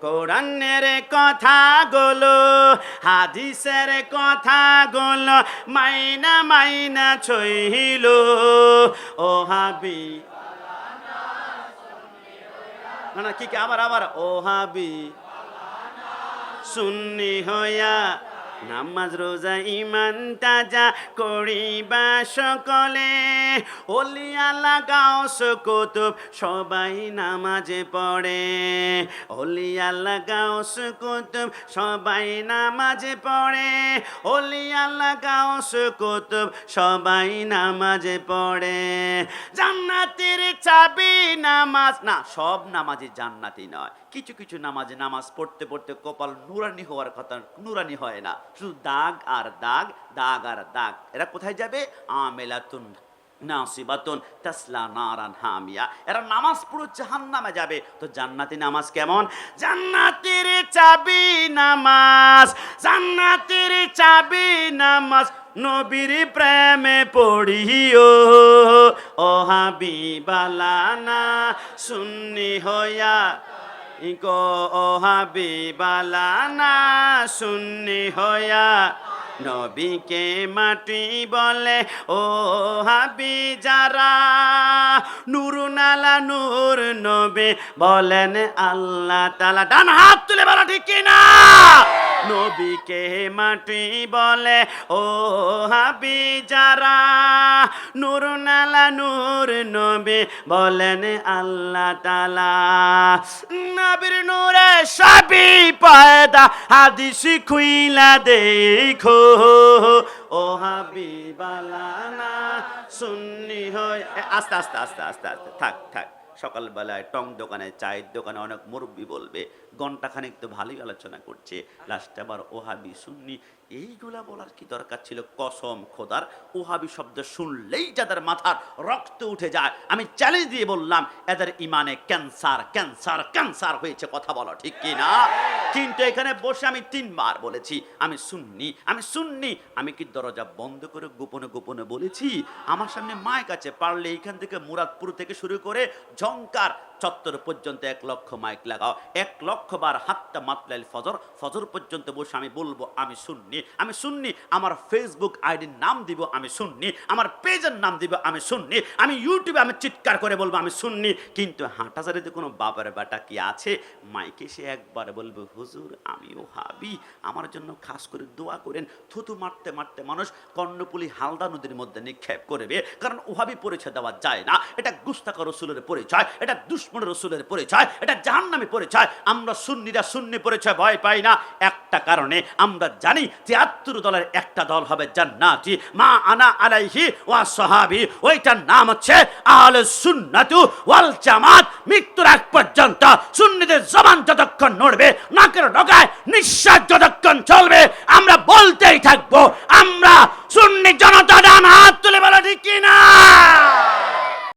কোরআনের কথাগুলো হাদিসের কথাগুলো মাইনা মাইনা ছইল ও হাবি না না কি কি আবার আবার ও হাবি সুন্নি হইয়া নামাজ, রোজা ইমান তাজা করিবা সকলে। অলিয়া লাগাও কুতুব, সবাই নামাজে পড়ে। অলিয়া লাগাও কুতুব, সবাই নামাজে পড়ে। অলিয়া লাগাও কুতুব, সবাই নামাজে পড়ে। জান্নাতের চাবি নামাজ না, সব নামাজে জান্নাতি নয়। কিছু কিছু নামাজে নামাজ পড়তে পড়তে কপাল নুরানি হওয়ার কথা, নুরানি হয় না। শুধু দাগ আর দাগ দাগ আর দাগ এরা কোথায় যাবে আমেলাতুন নাসিবাতুন তাসলা নারান হামিয়া এরা নামাজ পুরো জাহান্নামে যাবে তো জান্নাতি নামাজ কেমন জান্নাতের চাবি নামাজ জান্নাতের চাবি নামাজ নবীর প্রেমে পড়িও ও হাবিবালানা সুন্নি হইয়া ইকো ও হাবিবালানা সুন্নি হইয়া নবীকে মাটি বলে, ও হাবি যারা নূর নালা নূর নবী বলেন আল্লাহ তালা ডান হাত তুলে বলো, ঠিক কিনা নবীকে মাটি বলে, ও হাবি যারা নূর নালা, নূর নবী বলেন আল্লাহ তালা নবীর নূরে সবই পয়দা, হাদিস খুইলা দেখো। ও হাবিবালানা, সুন্নি হয় আস্তে আস্তে আস্তে আস্তে আস্তে, থাক থাক। সকালবেলায় টং দোকানে, চায়ের দোকানে অনেক মুরব্বী বলবে ঘন্টাখানেক তো ভালোই আলোচনা করছে লাস্টে আবার ওহাবি সুন্নি। এইগুলা বলার কি দরকার ছিল? কসম খোদার, ওহাবি শব্দ শুনলেই যাদের মাথার রক্ত উঠে যায়, আমি চ্যালেঞ্জ দিয়ে বললাম, এদের ইমানে ক্যান্সার ক্যান্সার ক্যান্সার হয়েছে, কথা বলো ঠিক কি না? কিন্তু এখানে বসে আমি তিনবার বলেছি, আমি শুননি আমি শুননি আমি কি দরজা বন্ধ করে গোপনে গোপনে বলেছি? আমার সামনে মায়ের কাছে পারলে এইখান থেকে মুরাদপুর থেকে শুরু করে ঝঙ্কার চত্বর পর্যন্ত এক লক্ষ মাইক লাগাও। এক লক্ষ বার হাতটা মাতলাইল ফজর। ফজর পর্যন্ত বসে আমি বলব, আমি শুননি আমি শুননি আমার ফেসবুক আইডির নাম দিব, আমি শুননি আমার পেজের নাম দিব, আমি শুননি আমি ইউটিউবে আমি চিৎকার করে বলব, আমি শুননি কিন্তু হাঁটা হাঁটাচারিতে কোনো বাবার বাটা কি আছে? মাইকে সে একবার বলবে, হুজুর, আমিও হাবি। আমার জন্য খাস করে দোয়া করেন। থুতু মারতে মারতে মানুষ কর্ণপুলি হালদা নদীর মধ্যে নিক্ষেপ করবে। কারণ ওহাবি পরিচয় দেওয়া যায় না। এটা গুস্তাকা রসুলের পরিচয়। এটা দুশ্মন রসুলের পরিচয়, এটা জাহান নামে পরিচয়। আমরা সুন্নিরা সুন্নি পরিচয় ভয় পাই না। একটা কারণে আমরা জানি, তিয়াত্তর দলের একটা দল হবে জান্নাতি। মা আনা আলাইহি ওয়া সাহাবি, ওইটার নাম হচ্ছে আহলে সুন্নাতু ওয়াল জামাত। মৃত্যুর আগ পর্যন্ত সুন্নিদের জবান যতক্ষণ নড়বে, নাকের ডগায় নিঃশ্বাস যতক্ষণ চলবে, আমরা বলতেই থাকব, আমরা সুন্নি জনতা জামাত